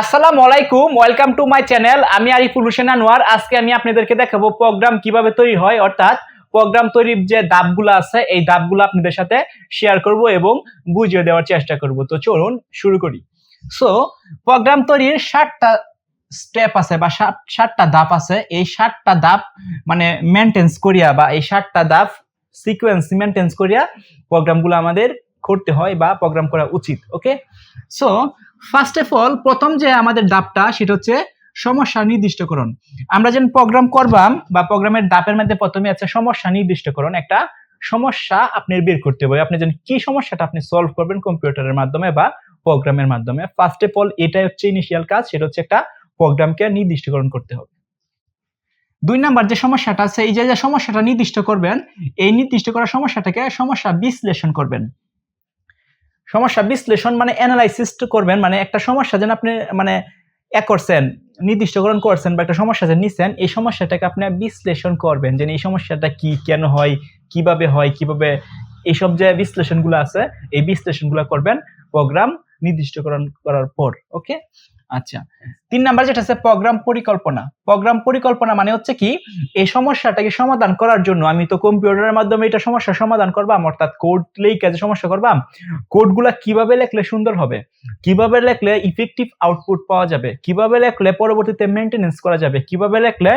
আসসালামু আলাইকুম welcome to my channel আমি আরিফুল হোসেন আনোয়ার। আজকে আমি আপনাদেরকে দেখাবো প্রোগ্রাম কীভাবে তৈরি হয়। অর্থাৎ প্রোগ্রাম তৈরির যে ধাপগুলো আছে, এই ধাপগুলো আপনাদের সাথে শেয়ার করব এবং বুঝিয়ে দেওয়ার চেষ্টা করব। তো চলুন শুরু করি। সো প্রোগ্রাম তৈরির ষাটটা স্টেপ আছে বা ষাট ষাটটা ধাপ আছে। এই ষাটটা ধাপ মানে মেনটেন্স করিয়া বা এই ষাটটা ধাপ সিকোয়েন্স মেনটেন্স করিয়া প্রোগ্রামগুলো আমাদের করতে হয় বা প্রোগ্রাম করা উচিত okay so first of all প্রথম যে আমাদের ডাবটা সেটা হচ্ছে সমস্যা নির্দিষ্টকরণ। আমরা যেন প্রোগ্রাম করবাম বা প্রোগ্রামের ডাপের মধ্যে প্রথমে আছে সমস্যা নির্দিষ্টকরণ, একটা সমস্যা আপনি বের করতে হবে। আপনি যেন কি সমস্যাটা আপনি সলভ করবেন কম্পিউটারের মাধ্যমে বা প্রোগ্রামের মাধ্যমে। ফার্স্ট অফ অল এটাই হচ্ছে ইনিশিয়াল কাজ, সেটা হচ্ছে একটা প্রোগ্রামকে নির্দিষ্টকরণ করতে হবে। দুই নাম্বার যে সমস্যাটা আছে, এই যে যে সমস্যাটা নির্দিষ্ট করবেন, এই নির্দিষ্ট করা সমস্যাটাকে সমস্যা বিশ্লেষণ করবেন। সমস্যা বিশ্লেষণ মানে অ্যানালাইসিস করবেন মানে একটা সমস্যা যেন আপনি মানে এ করছেন, নির্দিষ্টকরণ করছেন বা একটা সমস্যা যে নিছেন, এই সমস্যাটাকে আপনি বিশ্লেষণ করবেন যে এই সমস্যাটা কি, কেন হয়, কীভাবে হয়, কীভাবে এইসব যে বিশ্লেষণগুলো আছে, এই বিশ্লেষণগুলো করবেন প্রোগ্রাম নির্দিষ্টকরণ করার পর ওকে আচ্ছা তিন নাম্বার যেটা আছে প্রোগ্রাম পরিকল্পনা। প্রোগ্রাম পরিকল্পনা মানে হচ্ছে কি এই সমস্যাটাকে সমাধান করার জন্য আমি তো কম্পিউটারের মাধ্যমে এটা সমস্যার সমাধান করবাম অর্থাৎ কোড লেখে যে সমস্যা করবাম কোডগুলা কীভাবে লেখলে সুন্দর হবে? কীভাবে লেখলে ইফেক্টিভ আউটপুট পাওয়া যাবে? কীভাবে লেখলে পরবর্তীতে মেনটেনেন্স করা যাবে? কীভাবে লেখলে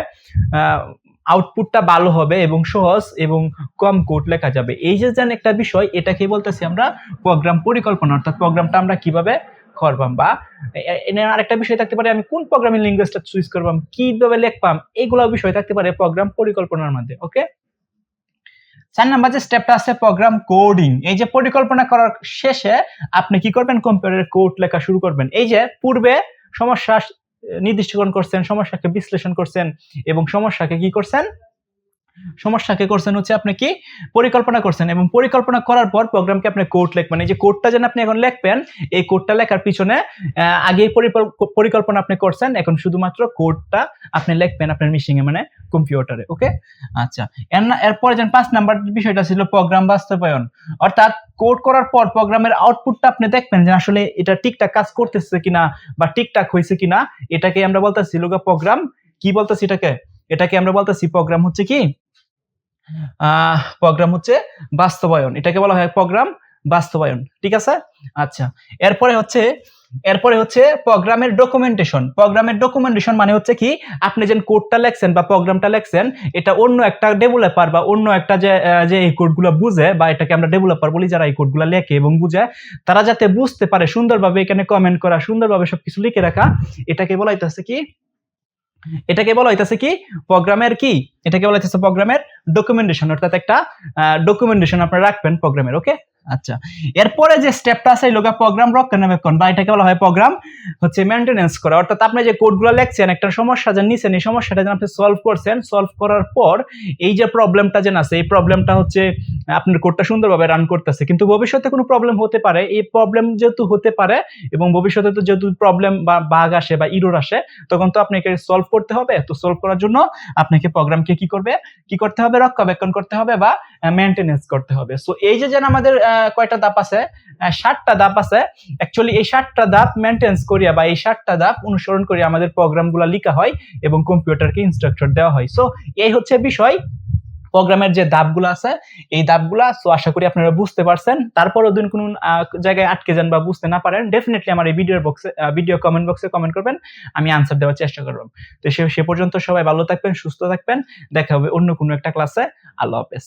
আউটপুটটা ভালো হবে এবং সহজ এবং কম কোড লেখা যাবে? এই যে যেন একটা বিষয় এটাকে বলতেছি আমরা প্রোগ্রাম পরিকল্পনা অর্থাৎ প্রোগ্রামটা আমরা কীভাবে করবাম বা এনে আরেকটা বিষয় থাকতে পারে, আমি কোন প্রোগ্রামিং ল্যাঙ্গুয়েজটা চুজ করবাম, কীভাবে লিখবাম এইগুলো বিষয় থাকতে পারে প্রোগ্রাম পরিকল্পনার মধ্যে ওকে চার নাম্বার যে স্টেপটা আছে প্রোগ্রাম কোডিং এই যে পরিকল্পনা করার শেষে আপনি কি করবেন? কম্পিউটারে কোড লেখা শুরু করবেন। এই যে পূর্বে সমস্যা নির্দিষ্টকরণ করছেন, সমস্যাকে বিশ্লেষণ করছেন এবং সমস্যাকে কি করছেন? সমস্যাকে করছেন হচ্ছে আপনি কি? পরিকল্পনা করছেন এবং পরিকল্পনা করার পর প্রোগ্রামকে আপনি কোড লিখবেন। এই যে কোডটা যেন আপনি এখন লিখবেন, এই কোডটা লেখার পিছনে আগে পরিকল্পনা আপনি করছেন, এখন শুধুমাত্র কোডটা আপনি লিখবেন আপনার মেশিনে মানে কম্পিউটারে ওকে আচ্ছা এরপরে যেন পাঁচ নাম্বার বিষয়টা ছিল প্রোগ্রাম বাস্তবায়ন। অর্থাৎ কোড করার পর প্রোগ্রামের আউটপুটটা আপনি দেখবেন যে আসলে এটা ঠিকঠাক কাজ করতেছে কিনা বা ঠিকঠাক হয়েছে কিনা, এটাকে আমরা বলতেছি লোক প্রোগ্রাম কি বলতেছি এটাকে? এটাকে আমরা বলতেছি প্রোগ্রাম হচ্ছে কি? প্রোগ্রাম হচ্ছে বাস্তবায়ন। এটাকে বলা হয় প্রোগ্রাম বাস্তবায়ন। ঠিক আছে? আচ্ছা। এরপরে হচ্ছে এরপরে হচ্ছে প্রোগ্রামের ডকুমেন্টেশন প্রোগ্রামের ডকুমেন্টেশন মানে হচ্ছে কি? আপনি যে কোডটা লেখছেন বা প্রোগ্রামটা লেখছেন, এটা অন্য একটা ডেভেলপার বা অন্য একটা যে যে এই কোডগুলো বুঝে বা এটাকে আমরা ডেভেলপার বলি যারা এই কোডগুলো লেখে এবং বুঝে, তারা যাতে বুঝতে পারে সুন্দরভাবে এখানে কমেন্ট করা, সুন্দরভাবে সবকিছু লিখে রাখা, এটাকে বলা হইতেছে কি? এটাকে বলা হইতেছে কি? প্রোগ্রামের কি? এটাকে বলা হইতেছে প্রোগ্রামের ডকুমেন্টেশন অর্থাৎ একটা ডকুমেন্টেশন আপনারা রাখবেন প্রোগ্রামের, ওকে? আচ্ছা এরপরে যে স্টেপটা আছে লোকা প্রোগ্রাম রক্ষণাবেক্ষণ, বা এটাকে বলা হয় প্রোগ্রাম হচ্ছে মেনটেনেন্স করা। অর্থাৎ আপনি যে কোডগুলো লেখছেন, একটা সমস্যা যে নিছেন, এই সমস্যাটা যেন আপনি সলভ করছেন সলভ করার পর এই যে প্রবলেমটা যেন আছে, এই প্রবলেমটা হচ্ছে আপনার কোডটা সুন্দরভাবে রান করতেছে, কিন্তু ভবিষ্যতে কোনো প্রবলেম হতে পারে। এই প্রবলেম যেহেতু হতে পারে এবং ভবিষ্যতে তো যেহেতু প্রবলেম বা বাগ আসে বা ইরোর আসে, তখন তো আপনাকে সলভ করতে হবে। তো সলভ করার জন্য আপনাকে প্রোগ্রামকে কি করবে? কি করতে হবে? রক্ষণাবেক্ষণ করতে হবে বা মেনটেনেন্স করতে হবে। সো এই যে যেন আমাদের কয়টা ধাপ আছে? ষাটটা ধাপ আছে। অ্যাকচুয়ালি এই ষাটটা ধাপ মেনটেন্স করিয়া বা এই ষাটটা ধাপ অনুসরণ করিয়া আমাদের প্রোগ্রামগুলো লিখা হয় এবং কম্পিউটারকে ইনস্ট্রাকশন দেওয়া হয়। সো এই হচ্ছে বিষয়। প্রোগ্রামের যে ধাপগুলো আছে, এই ধাপগুলো সো আশা করি আপনারা বুঝতে পারছেন। তারপরও দিন কোনো জায়গায় আটকে যান বা বুঝতে না পারেন ডেফিনেটলি আমার এই ভিডিওর বক্সে ভিডিও কমেন্ট বক্সে কমেন্ট করবেন, আমি আনসার দেওয়ার চেষ্টা করব। তো সে পর্যন্ত সবাই ভালো থাকবেন, সুস্থ থাকবেন। দেখা হবে অন্য কোনো একটা ক্লাসে আল্লাহ হাফেজ।